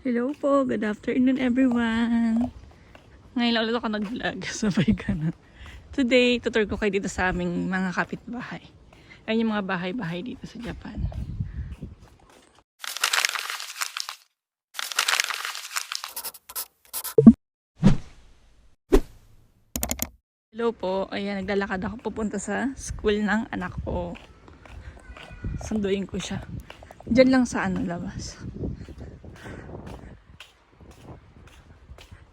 Hello po, good afternoon everyone. Ngayon lang ulit ako nag-vlog, sabay ka na. Today, tutur ko kayo dito sa aming mga kapitbahay. Ayun yung mga bahay-bahay dito sa Japan. Hello po, ayan, naglalakad ako pupunta sa school ng anak ko. Sunduin ko siya. Diyan lang sa ano, labas.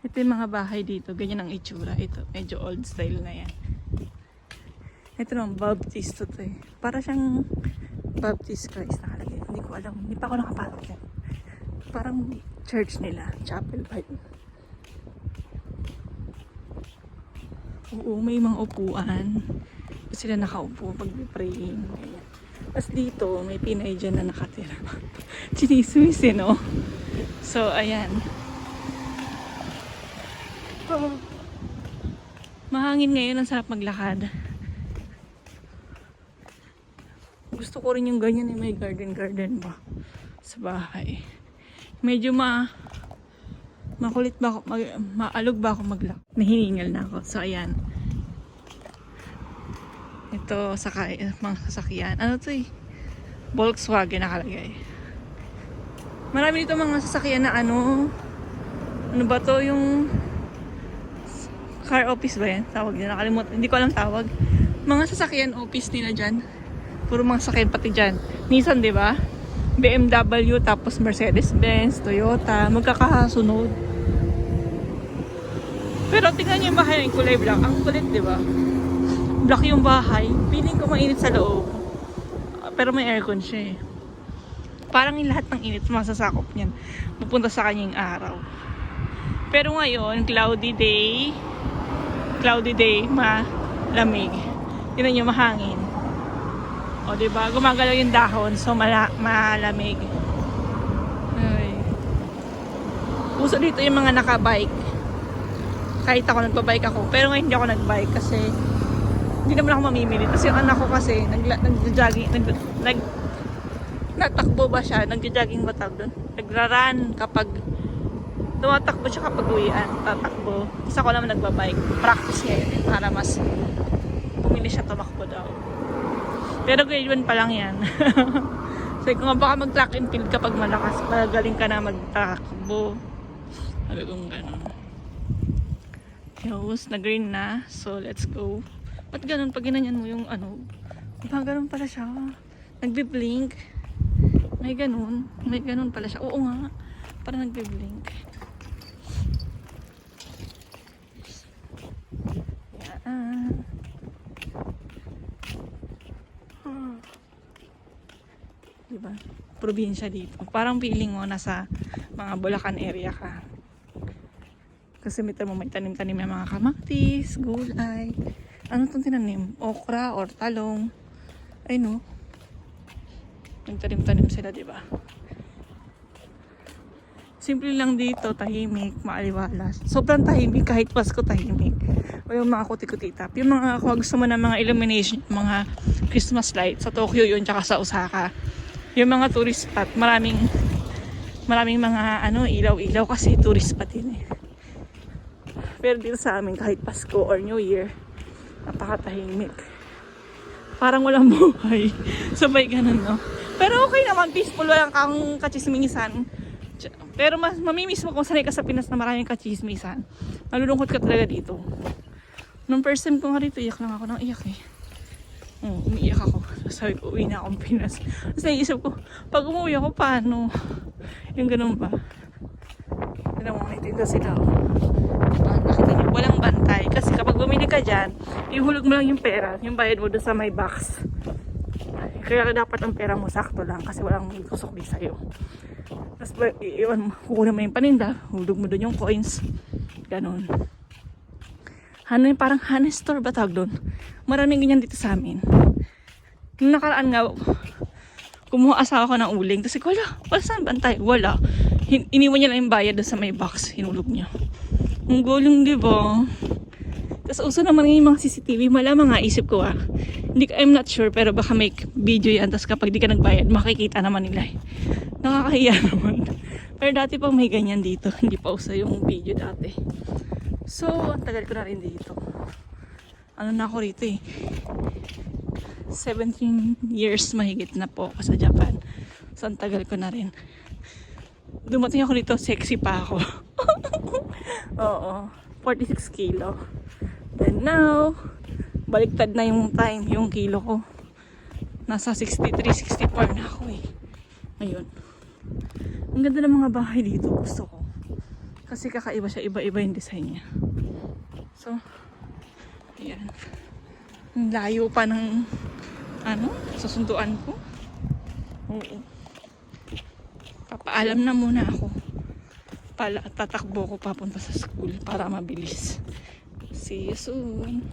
Ito yung mga bahay dito. Ganyan ang itsura. Ito, medyo old style na yan. Ito naman, Baptist to eh. Para siyang Baptist Christ nakalagay. Hindi ko alam. Hindi pa ako nakapasok yan. Parang church nila. Chapel yun? Oo, may mga upuan. Sila nakaupo pag praying. Ayan. Tapos dito, may Pinay dyan na nakatira. Chinismis eh, no? So, ayan. Mahangin ngayon, ang sarap maglakad. Gusto ko rin yung ganyan eh, may garden-garden ba sa bahay. Medyo ma makulit ba ako, mag, maalog ba ako maglak? Nahihingal na ako. So, ayan. Ito, sakay, mga sasakyan. Ano to eh? Volkswagen nakalagay. Marami dito mga sasakyan na ano, ano ba to yung car office ba yan? Tawag nila. Nakalimutan. Hindi ko alam tawag. Mga sasakyan office nila dyan. Puro mga sasakyan pati dyan. Nissan, di ba? BMW, tapos Mercedes-Benz, Toyota. Magkakasunod. Pero tingnan niyo yung bahay ng kulay black. Ang kulit, di ba? Black yung bahay. Feeling ko mainit sa loob. Pero may aircon siya eh. Parang yung lahat ng init masasakop niyan. Pupunta sa kanyang araw. Pero ngayon, cloudy day. Cloudy day, malamig. Tingnan nyo, mahangin. O, ba? Gumagalaw yung dahon, so mala malamig. Ay. Uso dito yung mga nakabike. Kahit ako nagbabike ako. Pero ngayon hindi ako nagbike kasi hindi naman ako mamimili. Kasi yung anak ko kasi nagja-jogging, nag, nag, natakbo ba siya? Nagja-jogging ba tawag doon? Nagra-run kapag tumatakbo siya kapag uwian, tatakbo. Isa ko naman nagbabike. Practice niya yun para mas pumili siya tumakbo daw. Pero grade 1 pa lang yan. Sabi ko nga baka mag-track and field kapag malakas, magaling ka na magtakbo. Sabi kong gano'n. Yos, na green na. So, let's go. Ba't ganun? Pag ginanyan mo yung ano, ba ganun pala siya. Nagbe-blink. May ganun. May ganun pala siya. Oo nga. Parang nagbe-blink. Hmm. Diba? Probinsya dito. Parang feeling mo nasa mga Bulacan area ka. Kasi may mo may tanim-tanim yung mga kamatis, gulay. Ano itong tinanim? Okra or talong. Ay no. Nagtanim-tanim sila, di ba? Simple lang dito, tahimik, maaliwalas. Sobrang tahimik, kahit Pasko tahimik. O yung mga kuti-kutitap. Yung mga, kung gusto mo ng mga illumination, mga Christmas lights, sa Tokyo yun, tsaka sa Osaka. Yung mga tourist spot, maraming, maraming mga ano, ilaw-ilaw kasi tourist spot yun eh. Pero dito sa amin, kahit Pasko or New Year, napakatahimik. Parang walang buhay. Sabay ganun, no? Pero okay naman, peaceful, walang kang kachismingisan. Pero mas mamimiss mo kung sanay ka sa Pinas na maraming kachismisan. Malulungkot ka talaga dito. Nung first time ko nga rito, iyak lang ako nang iyak eh. Oo, umiiyak ako. Sabi ko, uwi na akong Pinas. Tapos naisip ko, pag umuwi ako, paano? Yung ganun ba? Alam mo, may tinda sila. oh. Diba? Nakita niyo, walang bantay. Kasi kapag bumili ka dyan, ihulog mo lang yung pera. Yung bayad mo doon sa may box. Kaya dapat ang pera mo sakto lang kasi walang kusok di sa'yo. Tapos mo, kukunin mo yung paninda, hulog mo doon yung coins. Ganon. Ano yung parang honey store ba tawag doon? Maraming ganyan dito sa amin. Nung nakaraan nga, kumuha asawa ko ng uling. Tapos wala, wala saan bantay? Wala. Hin- iniwan niya lang yung bayad sa may box. Hinulog niya. Ang guling, di ba? Tapos uso naman yung mga CCTV. Malamang nga isip ko ah. Hindi I'm not sure pero baka may video yan. Tapos kapag di ka nagbayad, makikita naman nila eh. Nakakahiya naman. Pero dati pang may ganyan dito. Hindi pa uso yung video dati. So, ang tagal ko na rin dito. Ano na ako rito eh. 17 years mahigit na po ako sa Japan. So, ang tagal ko na rin. Dumating ako dito, sexy pa ako. Oo. 46 kilo. Then now, baliktad na yung time, yung kilo ko. Nasa 63, 64 na ako eh. Ngayon. Ang ganda ng mga bahay dito. Gusto ko. Kasi kakaiba siya. Iba-iba yung design niya. So, ayan. Ang layo pa ng ano, susunduan ko. Oo. Papaalam na muna ako. Pala, tatakbo ko papunta sa school para mabilis. See you soon.